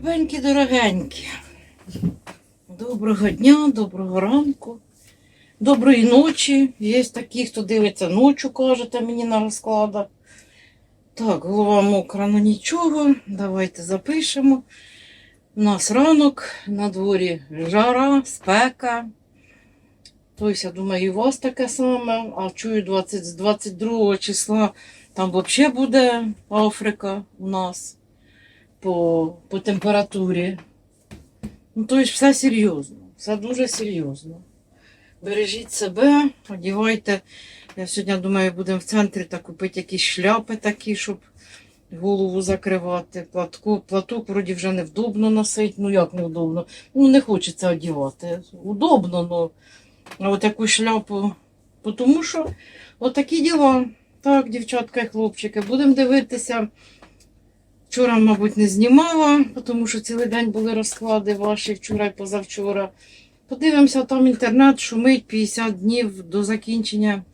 Любенькі, дорогенькі. Доброго дня, доброго ранку, доброї ночі. Є такі, хто дивиться ночі, кажете мені на розкладах. Так, голова мокра, ну нічого. Давайте запишемо. У нас ранок, на дворі жара, спека. Тобто, я думаю, і у вас таке саме. А чую 20, 22 числа там взагалі буде Африка у нас по, по температурі. Ну, тобто все серйозно, все дуже серйозно. Бережіть себе, одівайте. Я сьогодні думаю, будемо в центрі та купити якісь шляпи такі, щоб голову закривати. Платку, платок вроді вже невдобно носити. Ну як невдобно? Ну не хочеться одягати. Удобно, ну. А от яку шляпу. Тому що отакі діла. Так, дівчатка і хлопчики, будемо дивитися. Вчора, мабуть, не знімала, тому що цілий день були розклади ваші вчора і позавчора. Подивимося, там інтернет шумить 50 днів до закінчення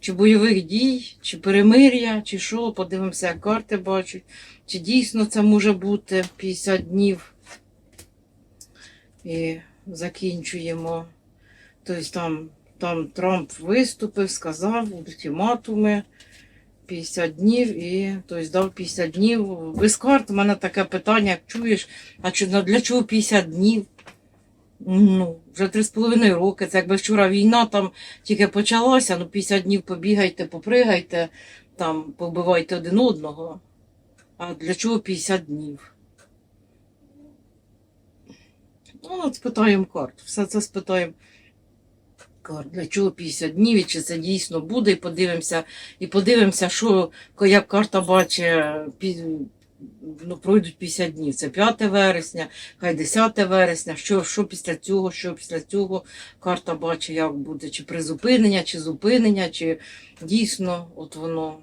чи бойових дій, чи перемир'я, чи що. Подивимося, як карти бачать, чи дійсно це може бути 50 днів. І закінчуємо. Тобто там, там Трамп виступив, сказав ультиматуми. 50 днів і тобто, дав 50 днів. Без карт у мене таке питання, як чуєш, а ну, для чого 50 днів? Ну, вже 3,5 роки. Це якби вчора війна там тільки почалася, ну 50 днів побігайте, попригайте, там побивайте один одного. А для чого 50 днів? Ну, от спитаємо карт. Все це спитаємо. Для чого 50 днів, і чи це дійсно буде, і подивимося, і подивимося, що як карта бачить, ну, пройдуть 50 днів. Це 5 вересня, хай 10 вересня. Що, що після цього, що після цього карта бачить, як буде, чи призупинення, чи зупинення, чи дійсно от воно.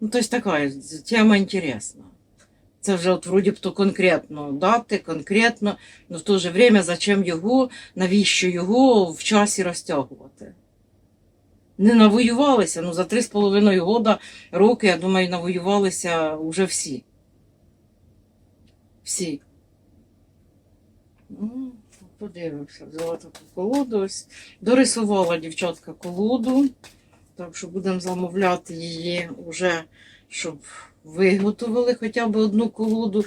Ну, тобто така тема інтересна. Це вже от вроді б то конкретно дати, конкретно, але в то же время зачем його, навіщо його в часі розтягувати? Не навоювалися, ну за три з половиною года роки, я думаю, навоювалися вже всі. Всі. Ну, подивимося, взяла таку колоду. Ось. Дорисувала дівчатка колоду. Так що будемо замовляти її вже, щоб виготовили хоча б одну колоду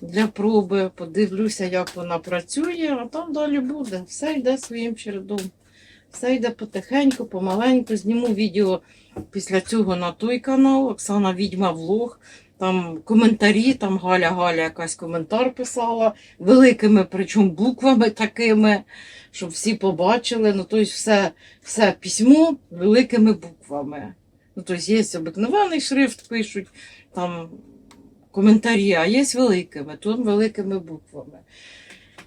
для проби. Подивлюся, як вона працює, а там далі буде. Все йде своїм чередом. Все йде потихеньку, помаленьку. Зніму відео після цього на той канал. Оксана Відьма Влог. Там коментарі, там Галя Галя якась коментар писала великими, причому буквами такими, щоб всі побачили. Ну, тобто все, все письмо великими буквами. Ну, тобто є обикновений шрифт, пишуть там коментарі, а є великими, тут великими буквами.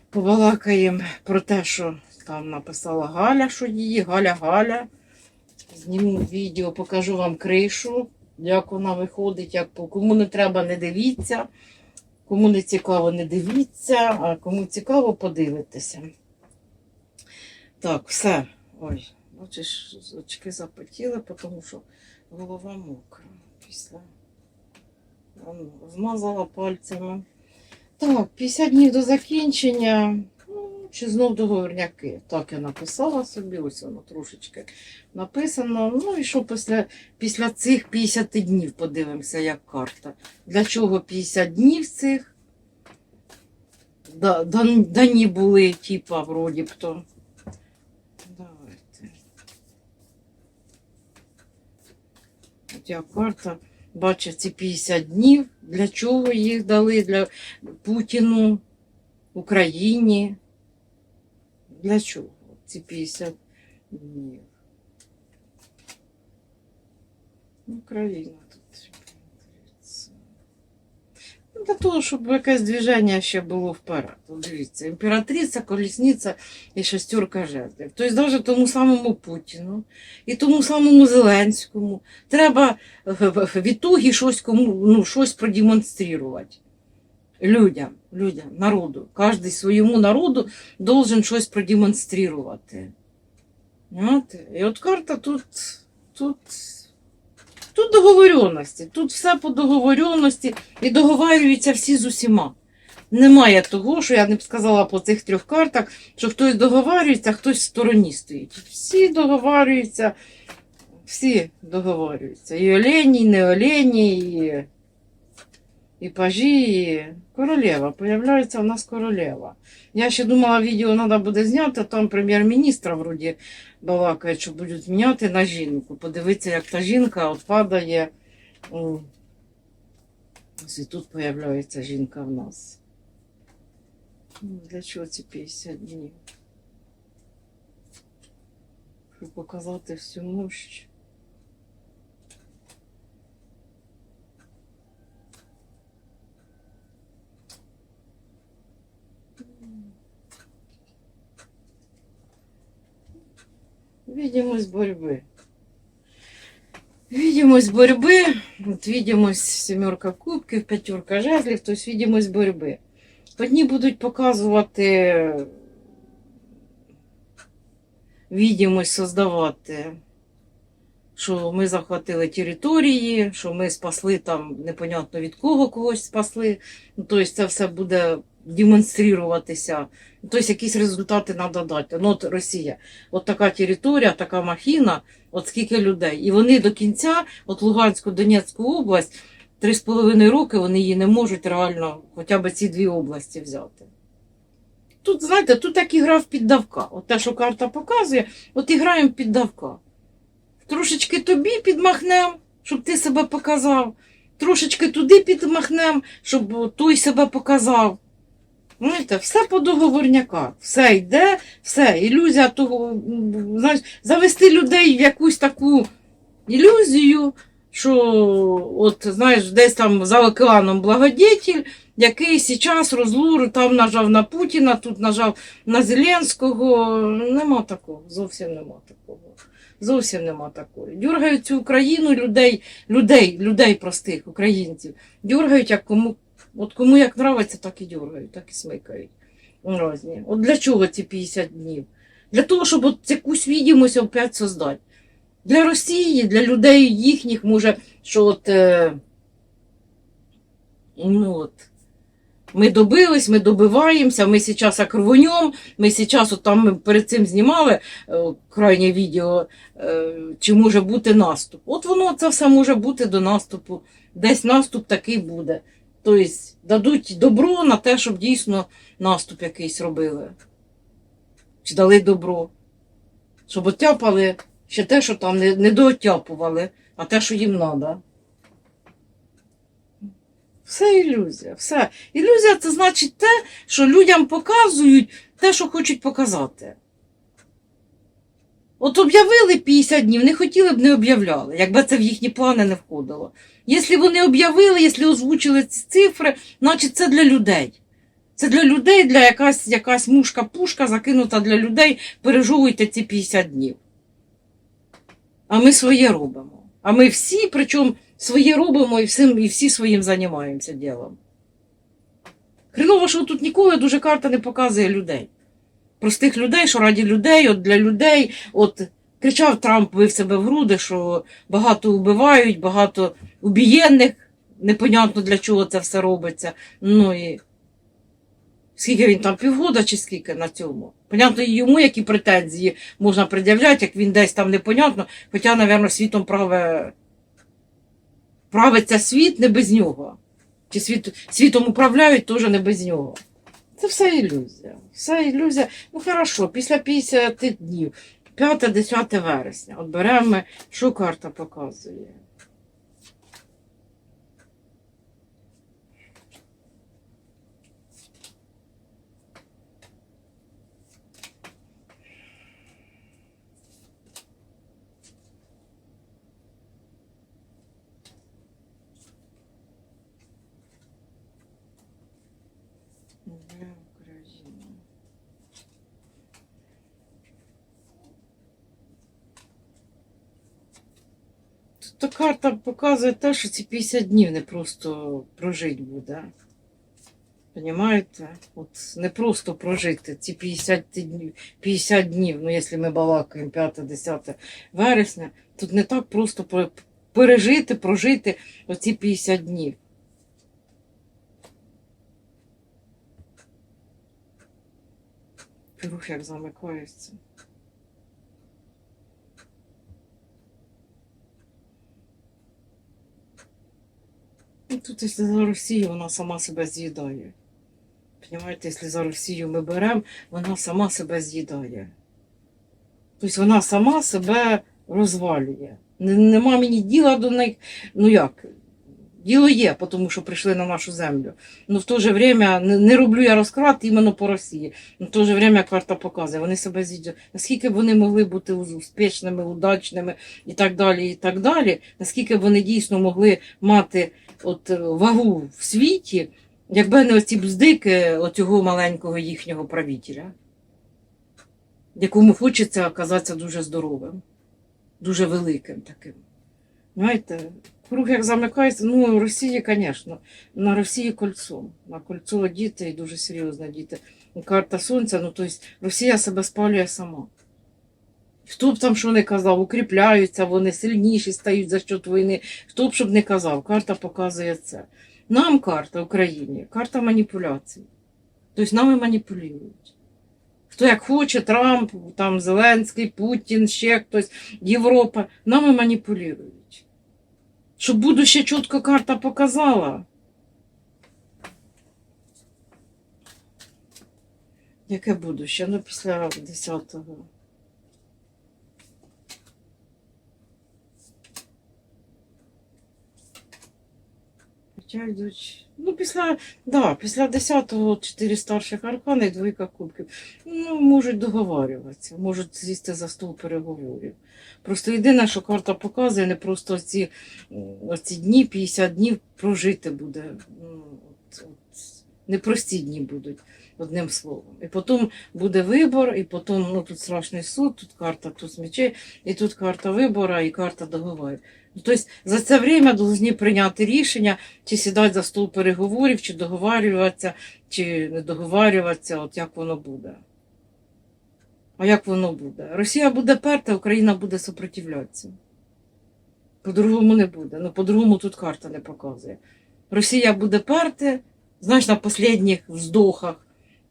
Побалакаємо про те, що там написала Галя, що її, Галя Галя. Зніму відео, покажу вам кришу, як вона виходить, як кому не треба, не дивіться. Кому не цікаво, не дивіться, а кому цікаво, подивитися. Так, все. Ой, бачиш, очки запотіли, тому що голова мокра. Після змазала пальцями. Так, 50 днів до закінчення. Ну, чи знов договорняки. Так я написала собі, ось воно трошечки написано. Ну і що після, після цих 50 днів подивимося, як карта. Для чого 50 днів цих? Дані були, типа, вроді б то. Давайте. От я карта бачить ці 50 днів. Для чого їх дали? Для Путіну, Україні. Для чого ці 50 днів? Україна тут. дивіться. Ну, Для того, щоб якесь движення ще було вперед. Дивіться, імператриця, колісниця і шестерка жезлів. Тобто навіть тому самому Путіну і тому самому Зеленському треба е, щось кому ну, щось продемонструвати. Людям, людям, народу. Кожен своєму народу должен щось продемонструвати. І от карта тут, тут, тут договоренності. Тут все по договоренності і договарюються всі з усіма. Немає того, що я не б сказала по цих трьох картах, що хтось договарюється, а хтось в стороні стоїть. Всі договарюються, всі договарюються. І олені, і не олені, і, і пажі, королева. Появляється у нас королева. Я ще думала, відео треба буде зняти, там прем'єр-міністра вроді балакає, що будуть міняти на жінку. Подивитися, як та жінка от падає. Ось і тут появляється жінка в нас. Ну, Для чого ці 50 днів? Щоб показати всю мощь. Видимость борьбы. Видимость борьбы, вот видимость семерка кубків, п'ятерка жезлів, тобто видимость борьби. Одні будуть показувати відомість создавати, що ми захватили території, що ми спасли там непонятно від кого когось спасли. Ну, тобто це все буде демонструватися. Тобто якісь результати треба дати. Ну, от Росія, от така територія, така махіна, от скільки людей. І вони до кінця, от Луганську, Донецьку область, три з половиною роки вони її не можуть реально хоча б ці дві області взяти. Тут, знаєте, тут так і гра в піддавка. От те, що карта показує, от і граємо в піддавка. Трошечки тобі підмахнем, щоб ти себе показав. Трошечки туди підмахнем, щоб той себе показав. Знаєте, все по договорняка. Все йде, все, ілюзія того, знаєш, завести людей в якусь таку ілюзію, що от, знаєш, десь там за океаном благодетель, який зараз розлур, там нажав на Путіна, тут нажав на Зеленського. Нема такого, зовсім нема такого. Зовсім нема такої. Дюргають цю Україну людей, людей, людей простих, українців. Дюргають, як кому, от кому як нравиться, так і дюргають, так і смикають. Разні. От для чого ці 50 днів? Для того, щоб от якусь відомість опять создати. Для Росії, для людей їхніх, може, що от, е, ну от, ми добились, ми добиваємося, ми зараз як рвонем, ми зараз, от там ми перед цим знімали е, крайнє відео, е, чи може бути наступ. От воно це все може бути до наступу. Десь наступ такий буде. Тобто дадуть добро на те, щоб дійсно наступ якийсь робили. Чи дали добро. Щоб оттяпали ще те, що там не, не дооттяпували, а те, що їм треба. Все ілюзія, все. Ілюзія це значить те, що людям показують те, що хочуть показати. От об'явили 50 днів, не хотіли б не об'являли, якби це в їхні плани не входило. Якщо вони об'явили, якщо озвучили ці цифри, значить це для людей. Це для людей, для якась, якась мушка-пушка закинута для людей, пережовуйте ці 50 днів. А ми своє робимо. А ми всі, причому своє робимо і, всім, і всі своїм займаємося ділом. Хреново, що тут ніколи дуже карта не показує людей. Простих людей, що раді людей, от для людей. От кричав Трамп, бив себе в груди, що багато вбивають, багато убієнних, непонятно для чого це все робиться. Ну і скільки він там півгода чи скільки на цьому. Понятно, і йому які претензії можна пред'являти, як він десь там непонятно, хоча, напевно, світом праве правиться світ не без нього. Чи світ, світом управляють теж не без нього. Це все ілюзія. Все ілюзія. Ну хорошо, після 50 днів, 5-10 вересня. От беремо, що показує. Для. Тут карта показує те, що ці 50 днів не просто прожити буде. Понимаєте? От не просто прожити ці 50 днів, 50 днів, ну якщо ми балакаємо 5-10 вересня, тут не так просто пережити, прожити оці 50 днів. Рух як замикається. Ну, Тут, якщо за Росію, вона сама себе з'їдає. Понимаєте, якщо за Росію ми беремо, вона сама себе з'їдає. Тобто вона сама себе розвалює. Нема мені діла до них. Ну як? Діло є, тому що прийшли на нашу землю. Ну в то же время не, роблю я розкрат іменно по Росії. Ну в то же время карта показує, вони себе з'їдять. Наскільки вони могли бути успішними, удачними і так далі, і так далі, наскільки вони дійсно могли мати от вагу в світі, якби не оці бздики оцього маленького їхнього правителя, якому хочеться оказатися дуже здоровим, дуже великим таким. Знаєте, круг як замикається, ну Росії, звісно, на Росії кольцо. На кольцо діти і дуже серйозно діти. Карта сонця, ну тобто Росія себе спалює сама. Хто б там що не казав, укріпляються, вони сильніші стають за счет війни. Хто б щоб не казав, карта показує це. Нам карта Україні, карта маніпуляцій. Тобто нами маніпулюють. Хто як хоче, Трамп, там Зеленський, Путін, ще хтось, Європа, нами маніпулюють. Щоб будущее чітко карта показала. Яке будуще? Ну, після 10-го. Хоча йдуть. Ну, після, да, після 10-го чотири старших аркани і двойка кубків. Ну, можуть договарюватися, можуть сісти за стол переговорів. Просто єдине, що карта показує, не просто ці, оці дні, 50 днів прожити буде. Ну, от, от, непрості дні будуть, одним словом. І потім буде вибор, і потім ну, тут страшний суд, тут карта туз мечей, і тут карта вибору, і карта договорів. Ну, Тобто за це время повинні прийняти рішення, чи сідати за стол переговорів, чи договарюватися, чи не договарюватися, от як воно буде. А як воно буде? Росія буде перта, Україна буде супротивлятися. По-другому не буде. Ну, по-другому тут карта не показує. Росія буде перти, знаєш, на останніх вздохах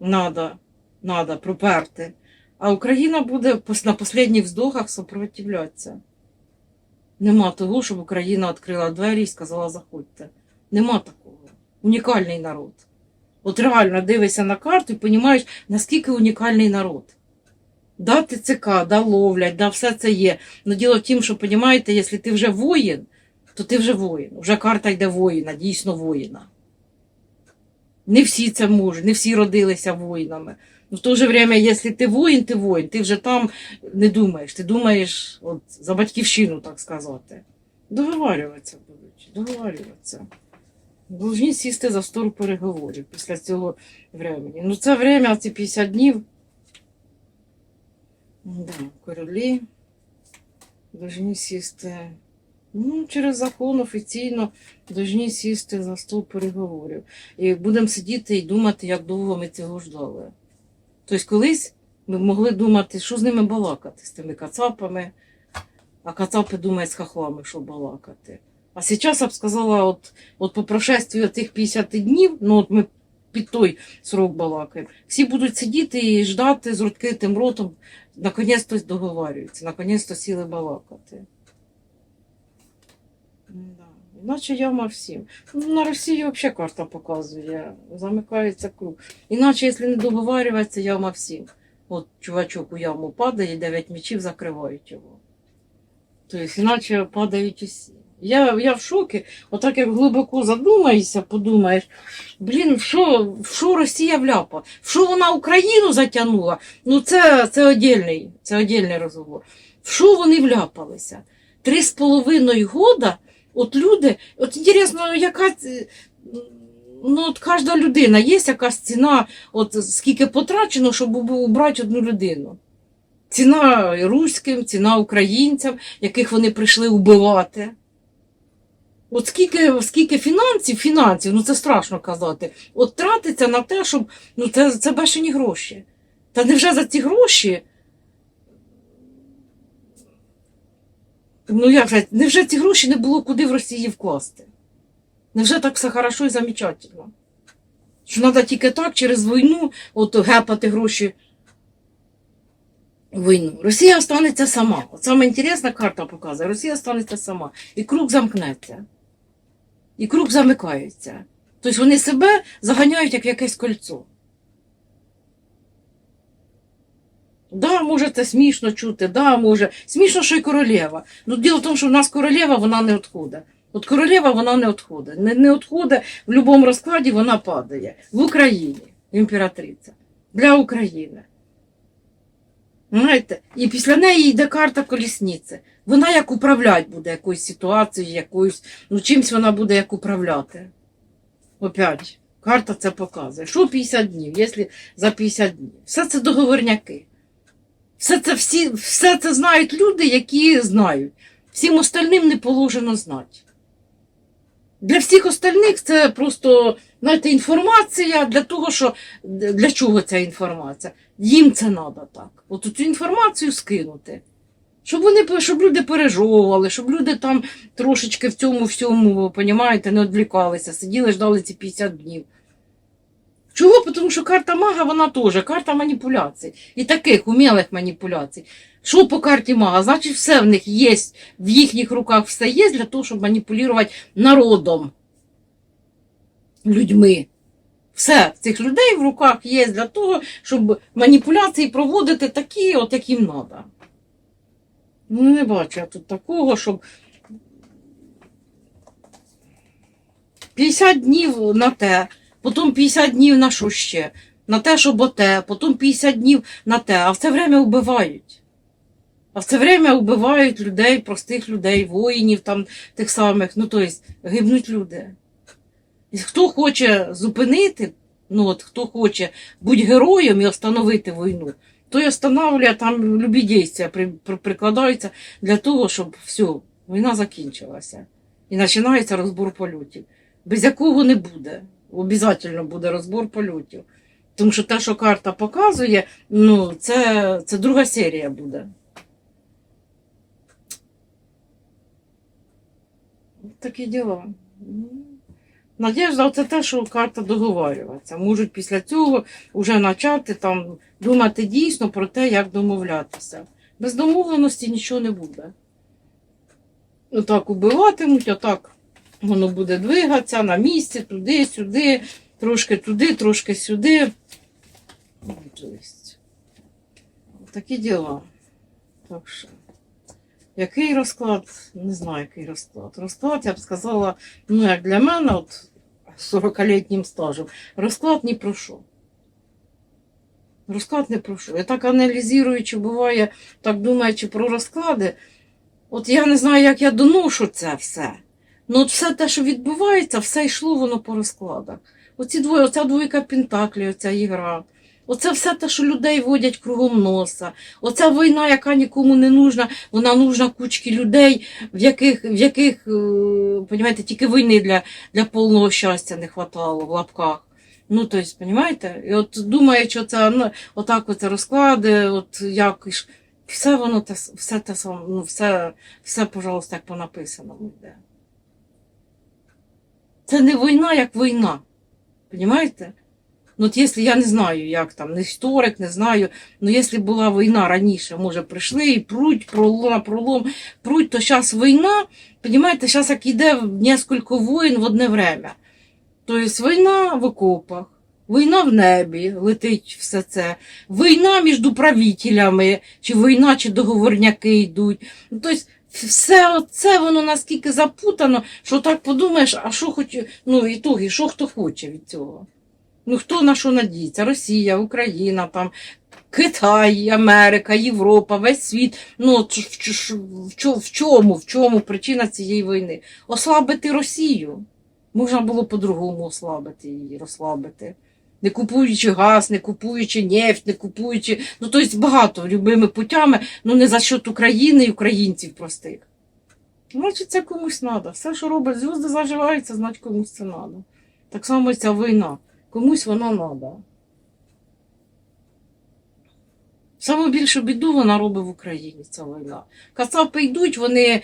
надо, надо проперти. А Україна буде на останніх вздохах супротивлятися. Нема того, щоб Україна відкрила двері і сказала заходьте. Нема такого. Унікальний народ. От реально дивишся на карту і розумієш, наскільки унікальний народ. Да, ТЦК, да, ловлять, да, все це є. Но діло в тім, що, розумієте, якщо ти вже воїн, то ти вже воїн. Вже карта йде воїна, дійсно воїна. Не всі це можуть, не всі родилися воїнами. Ну, в то же время, якщо ти воїн, ти воїн, ти вже там не думаєш, ти думаєш от, за батьківщину, так сказати. Договарюватися будуть, договарюватися. Должні сісти за стол переговорів після цього времени. Ну, це время, ці 50 днів. Да, королі должні сісти. Ну, через закон офіційно должні сісти за стол переговорів. І будемо сидіти і думати, як довго ми цього ждали. Тобто колись ми могли думати, що з ними балакати, з тими кацапами, а кацапи думають з хахлами, що балакати. А зараз я б сказала, от, от по прошествію тих 50 днів, ну от ми під той срок балакаємо, всі будуть сидіти і ждати з відкритим ротом, наконець-то договарюються, наконець-то сіли балакати. Іначе яма всім. Ну, на Росії взагалі карта показує, замикається круг. Іначе, якщо не договарюватися, яма всім. От чувачок у яму падає, дев'ять мічів закривають його. Тобто, іначе падають усі. Я, я в шокі. Отак як глибоко задумаєшся, подумаєш, блін, в що, в що Росія вляпа? В що вона Україну затягнула? Ну це, це одільний, це одільний розговор. В що вони вляпалися? Три з половиною года от люди, от інтересно, яка ну, от кожна людина, є якась ціна, от скільки потрачено, щоб уб- убрати одну людину. Ціна руським, ціна українцям, яких вони прийшли убивати. От скільки, скільки фінансів, фінансів, ну це страшно казати, от тратиться на те, щоб ну це, це бешені гроші. Та невже за ці гроші? Ну як сказати, невже ці гроші не було куди в Росії вкласти? Невже так все хорошо і замечательно? Що треба тільки так через війну от гепати гроші війну. Росія останеться сама. От саме інтересна карта показує, Росія останеться сама. І круг замкнеться. І круг замикається. Тобто вони себе заганяють як якесь кольцо. Да, може, це смішно чути, да, може. Смішно, що й королева. Ну, діло в тому, що в нас королева, вона не відходить. От королева вона не відходить. Не, не відходить, в будь-якому розкладі вона падає. В Україні імператриця. Для України. Знаєте? І після неї йде карта колісниці. Вона як управляти буде якоюсь ситуацією, якоюсь, ну чимсь вона буде як управляти. Опять, карта це показує. Що 50 днів, якщо за 50 днів? Все це договорняки. Все це, всі, все це знають люди, які знають. Всім остальним не положено знати. Для всіх остальних це просто знаєте, інформація для того, що для чого ця інформація? Їм це треба так. От цю інформацію скинути. Щоб вони щоб люди пережовували, щоб люди там трошечки в цьому всьому, понімаєте, не відвлікалися, сиділи, ждали ці 50 днів. Чого? Тому що карта мага, вона теж карта маніпуляцій. І таких умілих маніпуляцій. Що по карті мага? Значить, все в них є, в їхніх руках все є для того, щоб маніпулювати народом, людьми. Все цих людей в руках є для того, щоб маніпуляції проводити такі, от як їм треба. Ну, не бачу я тут такого, щоб 50 днів на те, потім 50 днів на що ще, на те, щоб оте, потім 50 днів на те, а в це время вбивають. А в це время вбивають людей, простих людей, воїнів там тих самих, ну тобто гибнуть люди. І хто хоче зупинити, ну от хто хоче бути героєм і остановити війну, той останавливає там любі дійства при, при, прикладаються для того, щоб все, війна закінчилася. І починається розбор польотів, без якого не буде. Обязательно буде розбор польотів. Тому що те, що карта показує, ну, це, це друга серія буде. Такі діла. Ну, Надіжда, це те, що карта договарюватися. Можуть після цього вже почати там думати дійсно про те, як домовлятися. Без домовленості нічого не буде. Отак убиватимуть, отак воно буде двигатися на місці, туди, сюди, трошки туди, трошки сюди. Такі діла. Так що. Який розклад? Не знаю, який розклад. Розклад, я б сказала, ну як для мене, от 40-літнім стажем, розклад ні про що. Розклад не про що. Я так аналізуючи, буває, так думаючи про розклади, от я не знаю, як я доношу це все. Ну от все те, що відбувається, все йшло воно по розкладах. Оці двоє, оця двойка Пентаклі, оця ігра. Оце все те, що людей водять кругом носа. Оця війна, яка нікому не нужна, вона нужна кучки людей, в яких, в яких е, понімаєте, тільки війни для, для повного щастя не хватало в лапках. Ну, тобто, розумієте? І от думаючи, що це ну, отак оце розклади, от як все воно те, все те саме, ну, все, все, пожалуйста, як по написаному йде. Це не війна, як війна. Понімаєте? Ну, от якщо я не знаю, як там, не історик, не знаю. Ну, якщо була війна раніше, може, прийшли і пруть, пролом, пролом, пруть, то зараз війна, розумієте, зараз як йде несколько воїн в одне время. Тобто війна в окопах, війна в небі, летить все це, війна між правителями, чи війна, чи договорняки йдуть. Ну, тобто, все це воно наскільки запутано, що так подумаєш, а що хоч, ну, ітоги, що хто хоче від цього. Ну хто на що надіється? Росія, Україна, там, Китай, Америка, Європа, весь світ. Ну, в, чому, в чому причина цієї війни? Ослабити Росію. Можна було по-другому ослабити її, розслабити. Не купуючи газ, не купуючи нефть, не купуючи. Ну, тобто багато любими путями, ну не за счет України і українців простих. Значить, це комусь треба. Все, що робить зв'язки, заживається, значить комусь це треба. Так само ця війна. Комусь вона треба. Саме більшу біду вона робить в Україні, ця війна. Кацапи йдуть, вони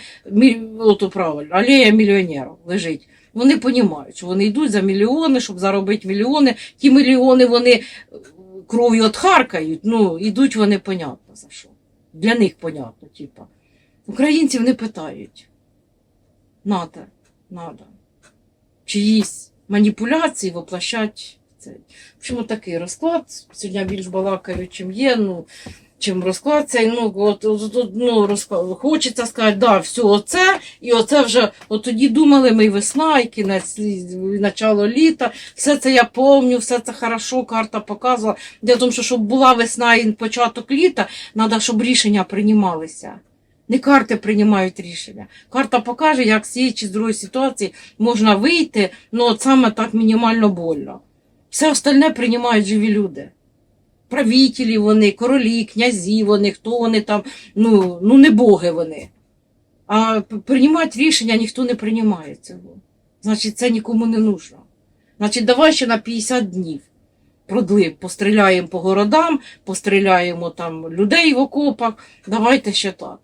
ото правильно, алея мільйонерів лежить. Вони розуміють, що вони йдуть за мільйони, щоб заробити мільйони. Ті мільйони вони е, кров'ю отхаркають, ну, йдуть вони понятно за що. Для них понятно, типа. Українців не питають. Надо, надо. Чиїсь маніпуляції воплощать це. В общем, такий розклад. Сьогодні більш балакаю, чим є. Ну, чим розклад цей, ну, от, от, ну, розклад, хочеться сказати, да, все, оце, і оце вже, от тоді думали ми і весна, і кінець, і начало літа, все це я помню, все це хорошо, карта показувала. Для того, що щоб була весна і початок літа, треба, щоб рішення приймалися. Не карти приймають рішення. Карта покаже, як з цієї чи з другої ситуації можна вийти, ну от саме так мінімально больно. Все остальне приймають живі люди. Правителі вони, королі, князі вони, хто вони там, ну, ну не боги вони. А приймати рішення ніхто не приймає цього. Значить, це нікому не нужно. Значить, давай ще на 50 днів продлив, постріляємо по городам, постріляємо там людей в окопах. Давайте ще так.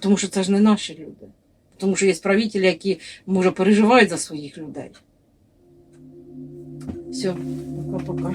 Тому що це ж не наші люди. Тому що є правителі, які, може, переживають за своїх людей. Все, пока-пока.